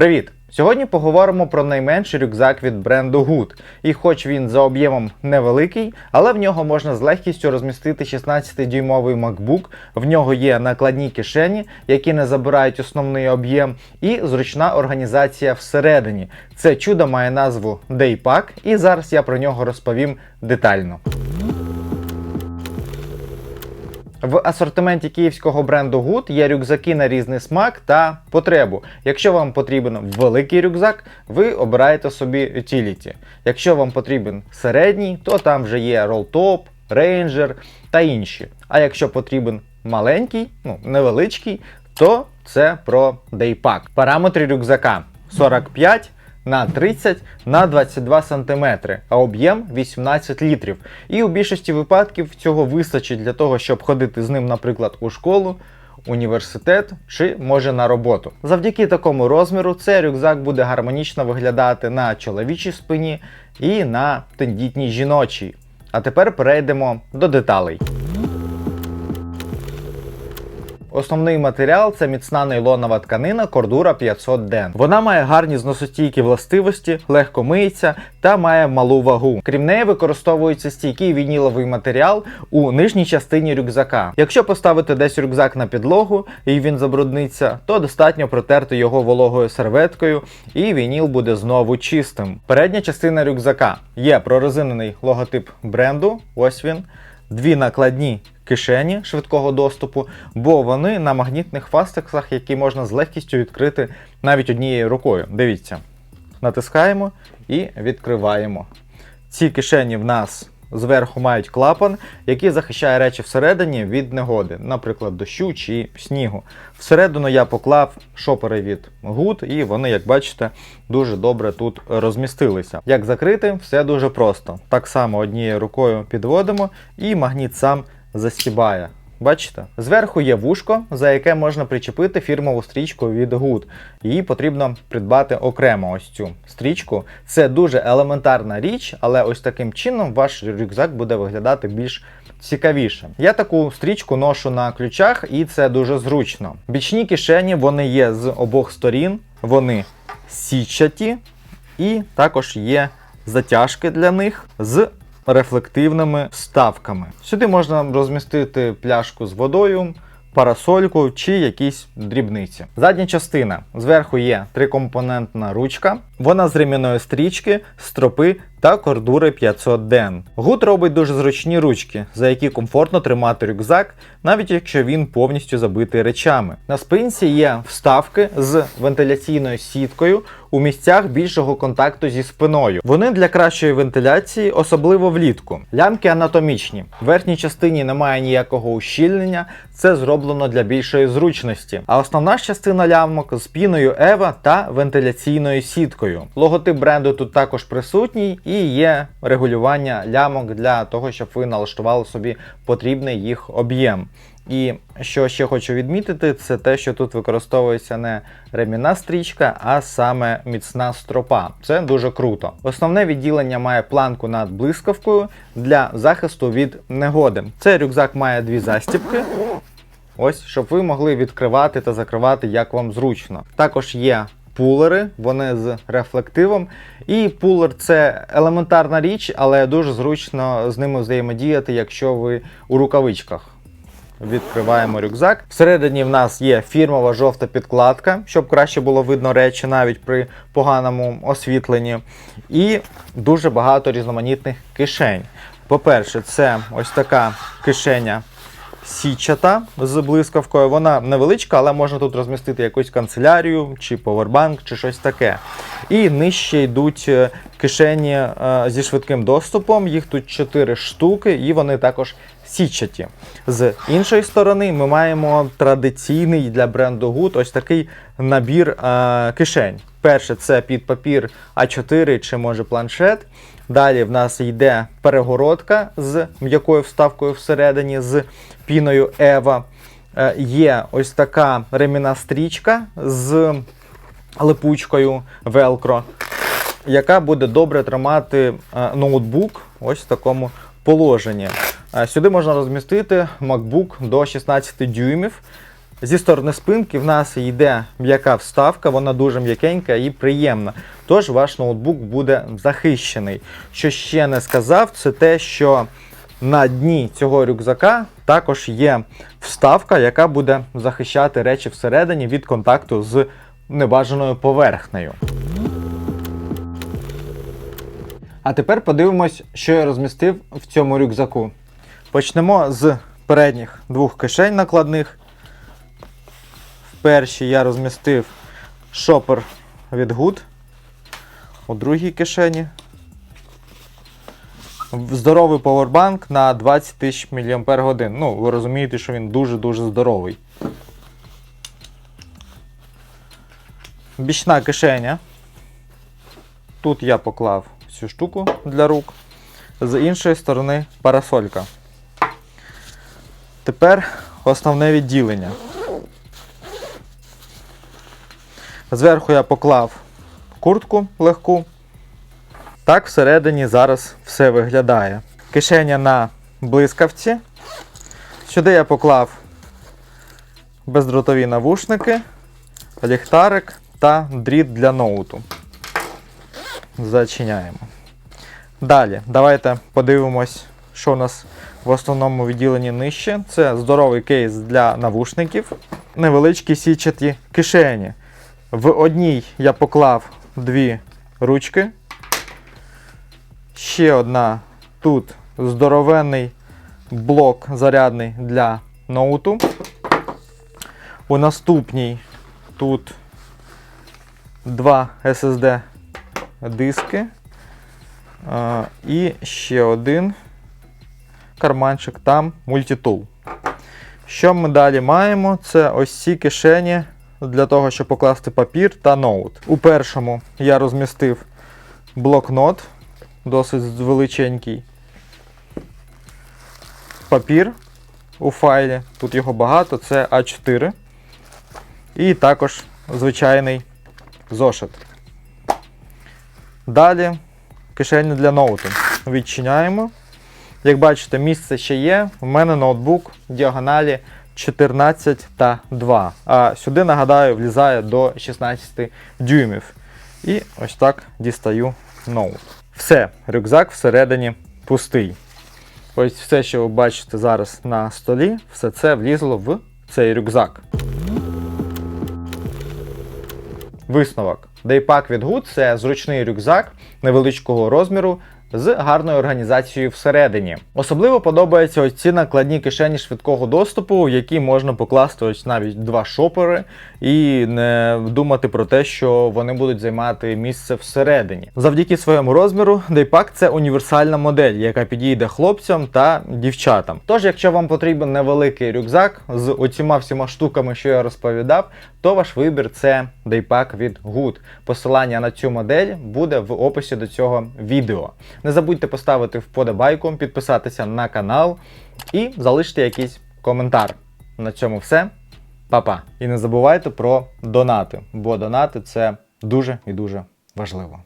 Привіт! Сьогодні поговоримо про найменший рюкзак від бренду Good. І хоч він за об'ємом невеликий, але в нього можна з легкістю розмістити 16-дюймовий MacBook, в нього є накладні кишені, які не забирають основний об'єм, і зручна організація всередині. Це чудо має назву Daypack, і зараз я про нього розповім детально. В асортименті київського бренду Good є рюкзаки на різний смак та потребу. Якщо вам потрібен великий рюкзак, ви обираєте собі Utility. Якщо вам потрібен середній, то там вже є Roll Top, Ranger та інші. А якщо потрібен маленький, ну невеличкий, то це про Daypack. Параметри рюкзака 45 на 30 на 22 см, а об'єм 18 літрів. І у більшості випадків цього вистачить для того, щоб ходити з ним, наприклад, у школу. Університет чи може на роботу. Завдяки такому розміру цей рюкзак буде гармонічно виглядати на чоловічій спині і на тендітній жіночій. А тепер перейдемо до деталей. Основний матеріал це міцна нейлонова тканина Cordura 500 Den. Вона має гарні зносостійкі властивості, легко миється та має малу вагу. Крім неї, використовується стійкий вініловий матеріал у нижній частині рюкзака. Якщо поставити десь рюкзак на підлогу і він забрудниться, то достатньо протерти його вологою серветкою, і вініл буде знову чистим. Передня частина рюкзака є прорезинений логотип бренду. Ось він. Дві накладні кишені швидкого доступу, бо вони на магнітних фастексах, які можна з легкістю відкрити навіть однією рукою. Дивіться, натискаємо і відкриваємо. Ці кишені в нас зверху мають клапан, який захищає речі всередині від негоди, наприклад, дощу чи снігу. Всередину я поклав шопери від Good, і вони, як бачите, дуже добре тут розмістилися. Як закрити, все дуже просто. Так само однією рукою підводимо, і магніт сам застібає. Бачите? Зверху є вушко, за яке можна причепити фірмову стрічку від Good. Її потрібно придбати окремо ось цю стрічку. Це дуже елементарна річ, але ось таким чином ваш рюкзак буде виглядати більш цікавіше. Я таку стрічку ношу на ключах, і це дуже зручно. Бічні кишені вони є з обох сторін, вони січаті, і також є затяжки для них з рефлективними вставками. Сюди можна розмістити пляшку з водою, парасольку чи якісь дрібниці. Задня частина. Зверху є трикомпонентна ручка, вона з ремінної стрічки, стропи та кордури 500 ден. Гуд робить дуже зручні ручки, за які комфортно тримати рюкзак, навіть якщо він повністю забитий речами. На спинці є вставки з вентиляційною сіткою у місцях більшого контакту зі спиною. Вони для кращої вентиляції, особливо влітку. Лямки анатомічні. В верхній частині немає ніякого ущільнення, це зроблено для більшої зручності. А основна частина лямок з піною Ева та вентиляційною сіткою. Логотип бренду тут також присутній і є регулювання лямок для того, щоб ви налаштували собі потрібний їх об'єм. І що ще хочу відмітити, це те, що тут використовується не ремінна стрічка, а саме міцна стропа. Це дуже круто. Основне відділення має планку над блискавкою для захисту від негоди. Цей рюкзак має дві застібки. Ось, щоб ви могли відкривати та закривати, як вам зручно. Також є пулери, вони з рефлективом. І пулер це елементарна річ, але дуже зручно з ними взаємодіяти, якщо ви у рукавичках. Відкриваємо рюкзак. Всередині в нас є фірмова жовта підкладка, щоб краще було видно речі навіть при поганому освітленні. І дуже багато різноманітних кишень. По-перше, це ось така кишеня січата з блискавкою. Вона невеличка, але можна тут розмістити якусь канцелярію чи повербанк, чи щось таке. І нижче йдуть е, кишені е, зі швидким доступом. Їх тут 4 штуки, і вони також січаті. З іншої сторони, ми маємо традиційний для бренду Good ось такий набір е, кишень. Перше, це під папір А4 чи може планшет. Далі в нас йде перегородка з м'якою вставкою всередині з піною Ева. Е, Є ось така ремінна стрічка з липучкою Velcro, яка буде добре тримати е, ноутбук ось в такому положенні. Е, Сюди можна розмістити MacBook до 16 дюймів. Зі сторони спинки в нас йде м'яка вставка, вона дуже м'якенька і приємна. Тож ваш ноутбук буде захищений. Що ще не сказав, це те, що на дні цього рюкзака також є вставка, яка буде захищати речі всередині від контакту з небажаною поверхнею. А тепер подивимось, що я розмістив в цьому рюкзаку. Почнемо з передніх двох кишень накладних. Першій я розмістив шопер від Good. У другій кишені. Здоровий поwerbank на 20 тисяч мАч. Ну, ви розумієте, що він дуже-дуже здоровий. Бічна кишеня. Тут я поклав цю штуку для рук. З іншої сторони парасолька. Тепер основне відділення. Зверху я поклав куртку легку. Так всередині зараз все виглядає. Кишеня на блискавці. Сюди я поклав бездротові навушники, ліхтарик та дріт для ноуту. Зачиняємо. Далі, давайте подивимось, що у нас в основному відділенні нижче. Це здоровий кейс для навушників, невеличкі січаті кишені. В одній я поклав дві ручки. Ще одна тут здоровенний блок зарядний для ноуту. У наступній тут два SSD диски. І ще один карманчик там мультитул. Що ми далі маємо? Це ось ці кишені для того, щоб покласти папір та ноут. У першому я розмістив блокнот, досить величенький. Папір у файлі. Тут його багато, це А4. І також звичайний зошит. Далі кишеня для ноуту. Відчиняємо. Як бачите, місце ще є. У мене ноутбук в діагоналі 14 та 2. А сюди, нагадаю, влізає до 16 дюймів. І ось так дістаю ноут. Все, рюкзак всередині пустий. Ось все, що ви бачите зараз на столі, все це влізло в цей рюкзак. Висновок. Daypack від Good – це зручний рюкзак невеличкого розміру з гарною організацією всередині. Особливо подобаються ось ці накладні кишені швидкого доступу, в які можна покласти ось навіть два шопери і не думати про те, що вони будуть займати місце всередині. Завдяки своєму розміру, Daypack – це універсальна модель, яка підійде хлопцям та дівчатам. Тож, якщо вам потрібен невеликий рюкзак з оціма всіма штуками, що я розповідав, то ваш вибір це Daypack від Good. Посилання на цю модель буде в описі до цього відео. Не забудьте поставити вподобайку, підписатися на канал і залишити якийсь коментар. На цьому все. Па-па. І не забувайте про донати, бо донати це дуже і дуже важливо.